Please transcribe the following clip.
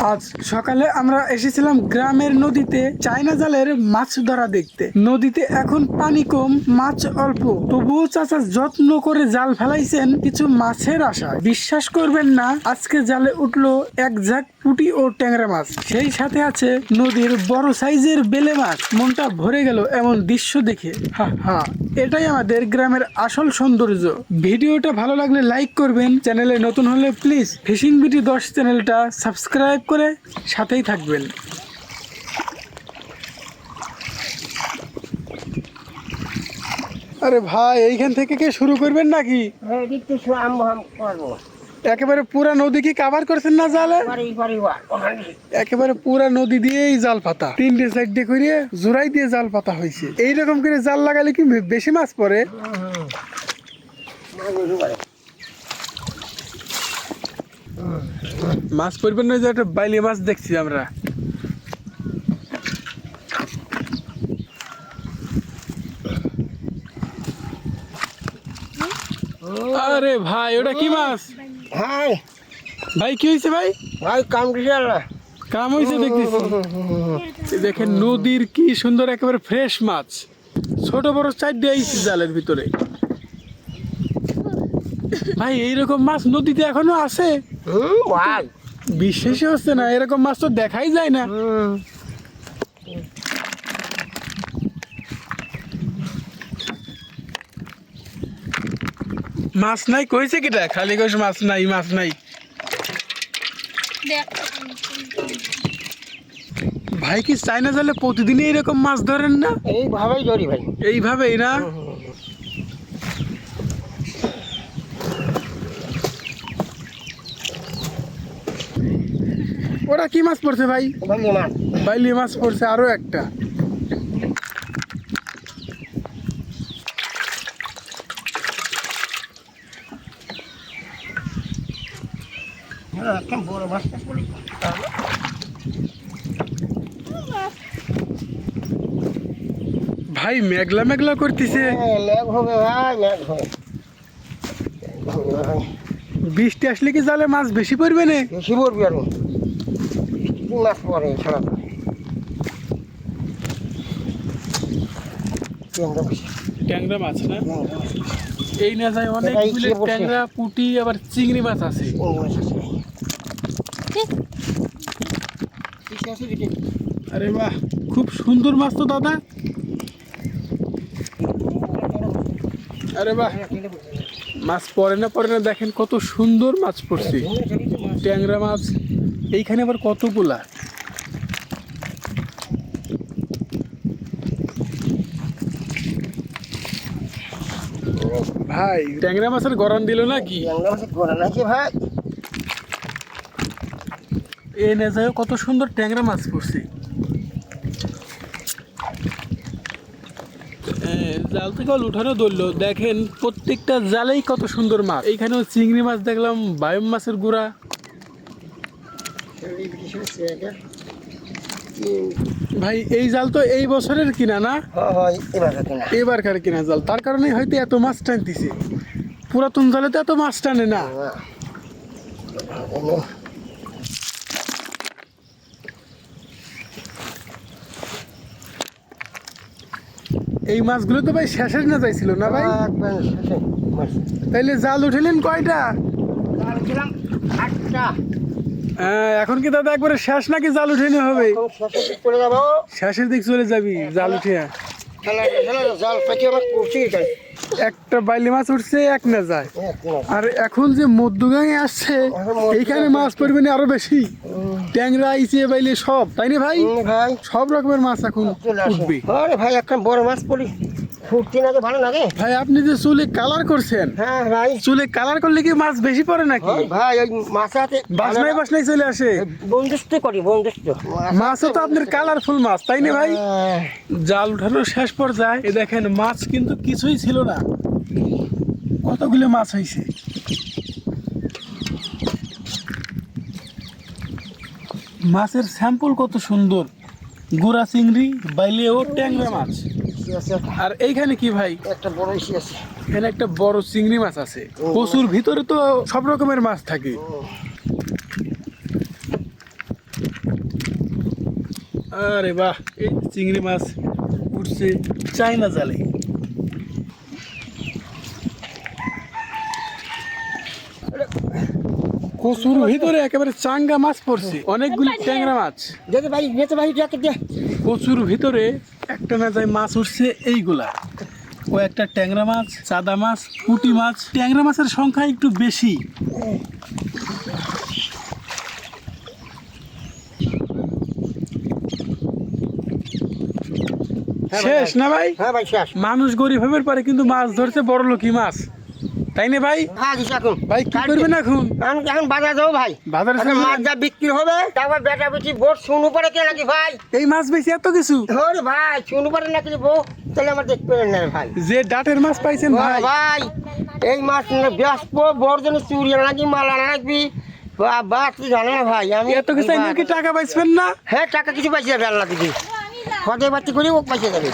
আজ সকালে আমরা এসেছিলাম গ্রামের নদীতে চায়না জালের মাছ ধরা দেখতে। নদীতে এখন পানি কম, মাছ অল্প। তবুও চাচা যত্ন করে জাল ফেলাইছেন কিছু মাছের আশায় বিশ্বাস করবেন না, আজকে জালে উঠল এক ঝাঁক পুঁটি ও ট্যাংরা মাছ। সেই সাথে আছে নদীর বড় সাইজের বেলে মাছ। মনটা ভরে গেল এমন দৃশ্য দেখে। হা হা, এটাই আমাদের গ্রামের আসল সৌন্দর্য। ভিডিওটা ভালো লাগলে লাইক করবেন। চ্যানেলে নতুন হলে প্লিজ ফিশিং বিটি দশ চ্যানেলটা সাবস্ক্রাইব করে সাথেই থাকবেন। আরে ভাই, এইখান থেকে কে শুরু করবেন নাকি? একেবারে পুরা নদী কি কাভার করছেন না জালে? একেবারে পুরা নদী দিয়েই জাল পাতা। তিনটে সাইড করে জোড়াই দিয়ে জাল পাতা হয়েছে। এইরকম করে জাল লাগালে কি বেশি মাছ পড়ে? মাছ পড়বেন না যে একটা বাইলে মাছ দেখছি আমরা। আরে ভাই ওটা কি মাছ? ভাই। ভাই কি হয়েছে ভাই? ভাই কাম আল্লাহ কাম হয়েছে দেখতেছি। দেখেন নদীর কি সুন্দর একেবারে ফ্রেশ মাছ। ছোট বড় চার দিয়েছি জালের ভিতরে। ভাই এইরকম মাছ নদীতে এখনও আছে? হুম ভাই বিশ্বাসই হচ্ছে না এরকম মাছ তো দেখাই যায় না। মাছ নাই কইছে কিটা? খালি কইস মাছ নাই মাছ নাই। ভাই কি চাইনা জালে প্রতিদিনই এরকম মাছ ধরেন না? এইভাবেই ধরি ভাই। এইভাবেই না? ওরা কি মাছ পড়ছে ভাই? বাইলি মাছ পড়ছে আরও একটা। ভাই মেঘলা মেঘলা করতেছে। হ্যাঁ বৃষ্টি আসলে কি জালে মাছ বেশি পড়বে না? বেশি পড়বি আর মাছ পড়ে ছাড়া ট্যাংরা মাছ। না? এই না যায় অনেকগুলো এটাই কি বলছে? ট্যাংরা পুঁটি আবার চিংড়ি মাছ আছে। আরে বাহ খুব সুন্দর মাছ তো দাদা। আরে বাহ মাছ পড়ে না পড়ে না দেখেন কত সুন্দর মাছ পড়ছে। ট্যাংরা মাছ এইখানে আবার কতগুলা? ভাই ট্যাংরা মাছের গরম দিল নাকি? ট্যাংরা মাছ করে নাকি ভাই? এ না যায় কত সুন্দর ট্যাংরা মাছ পড়ছে। জাল থেকে উঠানো ধরলো। দেখেন প্রত্যেকটা জালেই কত সুন্দর মাছ। এইখানেও চিংড়ি মাছ দেখলাম বায়ম মাছের গুঁড়া। ভাই এই জাল তো এই বছরের কিনা না? হয় এবার কিনা এবারকার কিনা জাল? তার কারণে হয়তো এত মাছ টানতেছে। পুরাতন জালে তো এত মাছ টানে না। এই মাছগুলো তো ভাই শেষের না যাইছিল না ভাই? তাইলে জাল উঠেলেন কয়টা? আটটা। হ্যাঁ, এখন কি দাদা একবারে শেষ নাকি জাল উঠে উঠেনি হবে শেষের দিক চলে যাবি। জাল উঠে। একটা বাইলি মাছ উঠছে এক না যায়। আর এখন যে মধ্যগাঙে আসছে এইখানে মাছ না আরও বেশি। ট্যাংরা আইসে বাইলে সব তাই না ভাই? ভাই। সব রকমের মাছ এখন উঠবে। আরে ভাই একটা বড় মাছ পড়ি। ভালো লাগে ভাই আপনি যে চুলে কালার করছেন হ্যাঁ ভাই। চুলে কালার করলে কি মাছ বেশি পড়ে নাকি? ভাই ওই মাছাতে বাসনায় বাসনায় চলে আসে। বন্ধুত্ব করি বন্ধুত্ব মাছও তো আপনার কালারফুল মাছ তাই না ভাই? হ্যাঁ। জাল উঠানোর শেষ পর্যায়ে এ দেখেন মাছ কিন্তু কিছুই ছিল না। কতগুলো মাছ হয়েছে মাছের স্যাম্পল কত সুন্দর। গুড়া চিংড়ি বাইলে ও ট্যাংরা মাছ। ইসি আছে। আর এইখানে কি ভাই? একটা বড় ইসি আছে। এখানে একটা বড় চিংড়ি মাছ আছে। কচুর ভিতরে তো সব রকমের মাছ থাকে। আরে বাহ এই চিংড়ি মাছ উঠছে চাইনা জালে। কচুর ভিতরে একেবারে চাঙ্গা মাছ পড়ছে। অনেকগুলি ট্যাংরা মাছ। যেতে ভাই যেতে ভাই কচুর ভিতরে একটা না যায় মাছ উঠছে এইগুলা। ও একটা ট্যাংরা মাছ চাদা মাছ পুটি মাছ। ট্যাংরা মাছের সংখ্যা একটু বেশি। হ্যাঁ শেষ না ভাই? হ্যাঁ ভাই শেষ। মানুষ গরিব হবার পারে কিন্তু মাছ ধরছে বড় লোকই মাছ। তাই না ভাই? হ্যাঁ কিছু এখন ভাই কি করবেন এখন? আমি এখন বাজার যাব ভাই। বাজারে এখন মাছ যা বিক্রি হবে তারপর বেটা বেটি বোট শুনু পরে কে নাকি ভাই? এই মাছ বেশি এত কিছু? ওরে ভাই শুনু পরে নাকি বউ তাহলে আমার দেখতে না ভাই। যে ডাটের মাছ পাইছেন ভাই। ভাই এই মাছ ব্যস্ত বড় জন্য চুরি লাগবি মাল আনা লাগবি। বা বা তুই জানে না ভাই আমি এত কিছু টাকা পাইছেন না? হ্যাঁ টাকা কিছু পাইছে বেলা দিদি হতে বাতি করে ও পাইছে যাবে